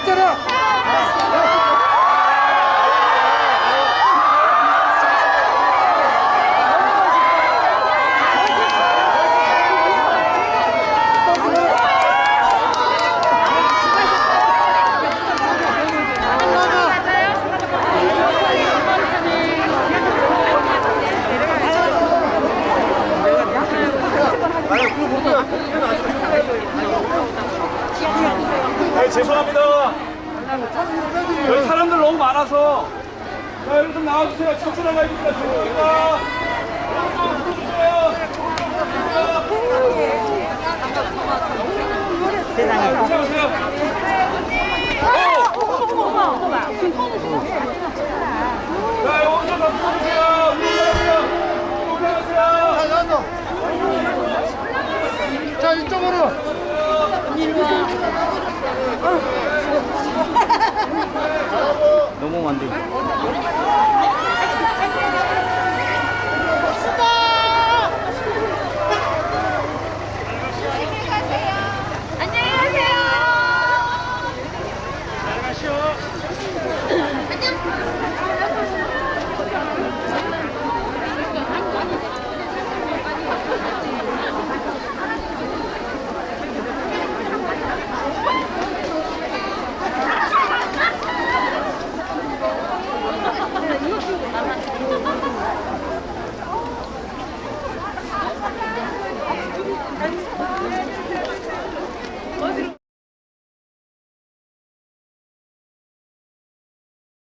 했잖아. 아니, 네, 죄송합니다. 여기 사람들 너무 많아서 자 여러분 좀 나와주세요 천천히 가입니다 자 이쪽으로 이리 와 들고.